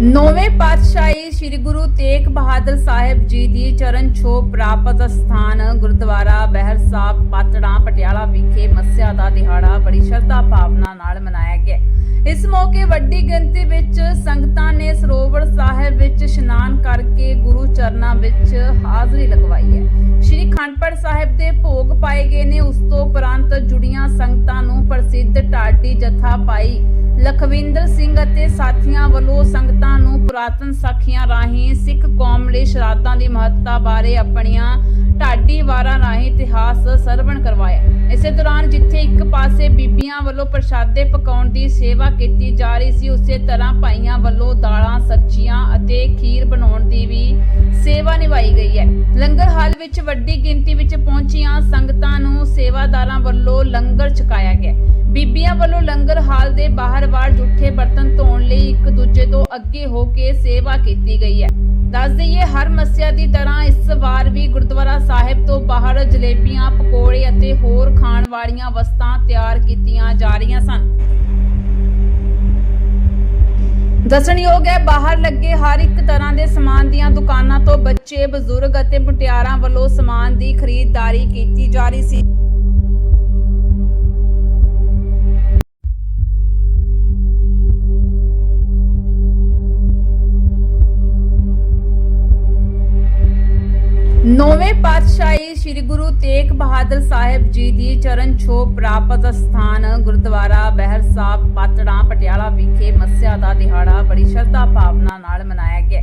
ਨੌਵੇਂ ਪਾਤਸ਼ਾਹੀ ਸ੍ਰੀ ਗੁਰੂ ਤੇਗ ਬਹਾਦਰ ਸਾਹਿਬ ਜੀ ਦੀ ਚਰਨ ਛੋਹ ਪ੍ਰਾਪਤ ਸਥਾਨ ਗੁਰਦੁਆਰਾ ਬਹਿਰ ਸਾਹਿਬ, ਪਾਤੜਾਂ ਪਟਿਆਲਾ ਵਿਖੇ ਮੱਸਿਆ ਦਾ ਦਿਹਾੜਾ ਬੜੀ ਸ਼ਰਧਾ ਭਾਵਨਾ ਨਾਲ ਮਨਾਇਆ ਗਿਆ। ਇਸ ਮੌਕੇ ਵੱਡੀ ਗਿਣਤੀ ਵਿੱਚ ਸੰਗਤਾਂ ਨੇ ਸਰੋਵਰ ਸਾਹਿਬ ਵਿੱਚ ਇਸ਼ਨਾਨ ਕਰਕੇ ਗੁਰੂ ਚਰਨਾਂ ਵਿੱਚ ਹਾਜ਼ਰੀ ਲਗਵਾਈ ਹੈ। ਸ਼੍ਰੀ ਖੰਡਪੜ ਸਾਹਿਬ ਦੇ ਭੋਗ ਪਾਏ ਗਏ ਨੇ, ਉਸ ਤੋਂ ਉਪਰੰਤ ਜੁੜੀਆਂ ਸੰਗਤਾਂ ਨੂੰ ਪ੍ਰਸਿੱਧ ਢਾਡੀ ਜਥਾ ਪਾਈ ਲਖਵਿੰਦਰ ਸਿੰਘ ਅਤੇ ਸਾਥੀਆਂ ਵੱਲੋਂ ਸੰਗਤਾਂ ਨੂੰ ਪੁਰਾਤਨ ਸਾਖੀਆਂ ਰਾਹੀਂ ਸਿੱਖ ਕੌਮ ਲਈ ਸ਼ਰਾਧਾਂ ਦੀ ਮਹੱਤਤਾ ਬਾਰੇ ਆਪਣੀਆਂ ਢਾਡੀ ਵਾਰਾਂ ਰਾਹੀਂ ਇਤਿਹਾਸ ਸਰਵਣ ਕਰਵਾਇਆ। ਇਸੇ ਦੌਰਾਨ ਜਿੱਥੇ ਇੱਕ ਪਾਸੇ ਬੀਬੀਆਂ ਵੱਲੋਂ ਪ੍ਰਸ਼ਾਦੇ ਪਕਾਉਣ ਦੀ ਸੇਵਾ ਕੀਤੀ ਜਾ ਰਹੀ ਸੀ, ਉਸੇ ਤਰ੍ਹਾਂ ਭਾਈਆਂ ਵੱਲੋਂ ਨਿਭਾਈ ਗਈ ਹੈ। ਲੰਗਰ ਹਾਲ ਵਿੱਚ ਵੱਡੀ ਗਿਣਤੀ ਵਿੱਚ ਪਹੁੰਚੀਆਂ ਸੰਗਤਾਂ ਨੂੰ ਸੇਵਾਦਾਰਾਂ ਵੱਲੋਂ ਲੰਗਰ ਛਕਾਇਆ ਗਿਆ। ਬੀਬੀਆਂ ਵੱਲੋਂ ਲੰਗਰ ਹਾਲ ਦੇ ਬਾਹਰ-ਬਾਹਰ ਜੁੱਠੇ ਬਰਤਨ ਧੋਣ ਲਈ ਇੱਕ ਦੂਜੇ ਤੋਂ ਅੱਗੇ ਹੋ ਕੇ ਸੇਵਾ ਕੀਤੀ ਗਈ ਹੈ। ਦੱਸ ਦਈਏ, ਹਰ ਮੱਸਿਆ ਦੀ ਤਰ੍ਹਾਂ ਇਸ ਵਾਰ ਵੀ ਗੁਰਦੁਆਰਾ ਸਾਹਿਬ ਤੋਂ ਬਾਹਰ ਜਲੇਬੀਆਂ, ਪਕੌੜੇ ਅਤੇ ਹੋਰ ਖਾਣ ਵਾਲੀਆਂ ਵਸਤਾਂ ਤਿਆਰ ਕੀਤੀਆਂ ਜਾ ਰਹੀਆਂ ਸਨ। ਦੱਸਣਯੋਗ ਹੈ ਬਾਹਰ ਲੱਗੇ ਹਰ ਇੱਕ ਤਰ੍ਹਾਂ ਦੇ ਸਮਾਨ ਦੀਆਂ ਦੁਕਾਨਾਂ ਤੋਂ ਬੱਚੇ, ਬਜ਼ੁਰਗ ਅਤੇ ਮੁਟਿਆਰਾਂ ਵੱਲੋਂ ਸਮਾਨ ਦੀ ਖਰੀਦਦਾਰੀ ਕੀਤੀ ਜਾ ਰਹੀ ਸੀ। ਨੌਵੇਂ ਪਾਤਸ਼ਾਹੀ ਸ੍ਰੀ ਗੁਰੂ ਤੇਗ ਬਹਾਦਰ ਸਾਹਿਬ ਜੀ ਦੀ ਚਰਨ ਛੋਹ ਪ੍ਰਾਪਤ ਸਥਾਨ ਗੁਰਦੁਆਰਾ ਬਹਿਰ ਸਾਹਿਬ, ਪਾਤੜਾਂ, ਪਟਿਆਲਾ ਵਿਖੇ ਮੱਸਿਆ ਦਾ ਦਿਹਾੜਾ ਬੜੀ ਸ਼ਰਧਾ ਭਾਵਨਾ ਨਾਲ ਮਨਾਇਆ ਗਿਆ।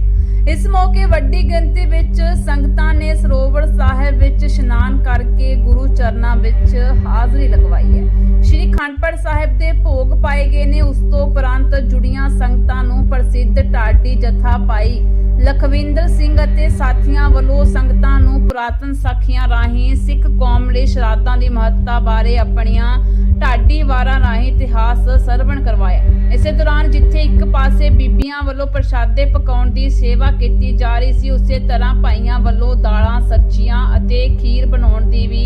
ਇਸ ਮੌਕੇ ਵੱਡੀ ਗਿਣਤੀ ਵਿੱਚ ਸੰਗਤਾਂ ਨੇ ਸਰੋਵਰ ਸਾਹਿਬ ਵਿੱਚ ਇਸ਼ਨਾਨ ਕਰਕੇ ਗੁਰੂ ਚਰਨਾਂ ਵਿੱਚ ਹਾਜ਼ਰੀ ਲਗਵਾਈ ਹੈ। ਸ਼੍ਰੀ ਖੰਡਪੜ ਸਾਹਿਬ ਦੇ ਭੋਗ ਪਾਏ ਗਏ ਨੇ, ਉਸ ਤੋਂ ਉਪਰੰਤ ਜੁੜੀਆਂ ਸੰਗਤਾਂ ਨੂੰ ਪ੍ਰਸਿੱਧ ਢਾਡੀ ਜਥਾ ਪਾਈ ਲਖਵਿੰਦਰ ਸਿੰਘ ਅਤੇ ਸਾਥੀਆਂ ਵੱਲੋਂ ਸੰਗਤਾਂ ਨੂੰ ਪੁਰਾਤਨ ਸਾਖੀਆਂ ਰਾਹੀਂ ਸਿੱਖ ਕੌਮ ਲਈ ਸ਼ਰਾਧਾਂ ਦੀ ਮਹੱਤਤਾ ਬਾਰੇ ਆਪਣੀਆਂ ਢਾਡੀ ਵਾਰਾਂ ਰਾਹੀਂ ਇਤਿਹਾਸ ਸਰਵਣ ਕਰਵਾਇਆ। ਇਸੇ ਦੌਰਾਨ ਜਿੱਥੇ ਇੱਕ ਪਾਸੇ ਬੀਬੀਆਂ ਵੱਲੋਂ ਪ੍ਰਸ਼ਾਦੇ ਪਕਾਉਣ ਦੀ ਸੇਵਾ ਕੀਤੀ ਜਾ ਰਹੀ ਸੀ, ਉਸੇ ਤਰ੍ਹਾਂ ਭਾਈਆਂ ਵੱਲੋਂ ਦਾਲਾਂ, ਸਬਜ਼ੀਆਂ ਅਤੇ ਖੀਰ ਬਣਾਉਣ ਦੀ ਵੀ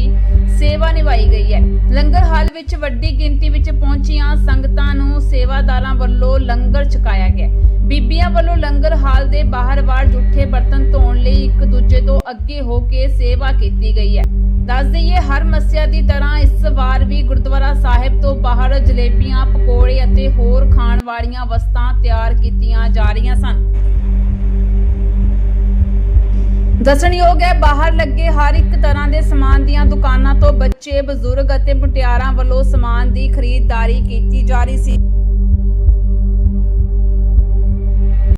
ਸੇਵਾ ਨਿਭਾਈ ਗਈ ਹੈ। ਲੰਗਰ ਹਾਲ ਵਿੱਚ ਵੱਡੀ ਗਿਣਤੀ ਵਿੱਚ ਲੰਗਰ ਛਕਾਇਆ ਗਿਆ। ਬੀਬੀਆਂ ਵੱਲੋਂ ਲੰਗਰ ਹਾਲ ਦੇ ਬਾਹਰ-ਬਾਹਰ ਜੁੱਠੇ ਬਰਤਨ ਧੋਣ ਲਈ ਇੱਕ ਦੂਜੇ ਤੋਂ ਅੱਗੇ ਹੋ ਕੇ ਸੇਵਾ ਕੀਤੀ ਗਈ ਹੈ। ਦੱਸ ਦਈਏ, ਹਰ ਮੱਸਿਆ ਦੀ ਤਰ੍ਹਾਂ ਇਸ ਵਾਰ ਵੀ ਗੁਰਦੁਆਰਾ ਸਾਹਿਬ ਤੋਂ ਬਾਹਰ ਜਲੇਬੀਆਂ, ਪਕੌੜੇ ਅਤੇ ਹੋਰ ਖਾਣ ਵਾਲੀਆਂ ਵਸਤਾਂ ਤਿਆਰ ਕੀਤੀਆਂ ਜਾ ਰਹੀਆਂ ਸਨ। ਦੱਸਣਯੋਗ ਹੈ, ਬਾਹਰ ਲੱਗੇ ਹਰ ਇੱਕ ਤਰ੍ਹਾਂ ਦੇ ਸਮਾਨ ਦੀਆਂ ਦੁਕਾਨਾਂ ਤੋਂ ਬੱਚੇ, ਬਜ਼ੁਰਗ ਅਤੇ ਮੁਟਿਆਰਾਂ ਵੱਲੋਂ ਸਮਾਨ ਦੀ ਖਰੀਦਦਾਰੀ ਕੀਤੀ ਜਾ ਰਹੀ ਸੀ।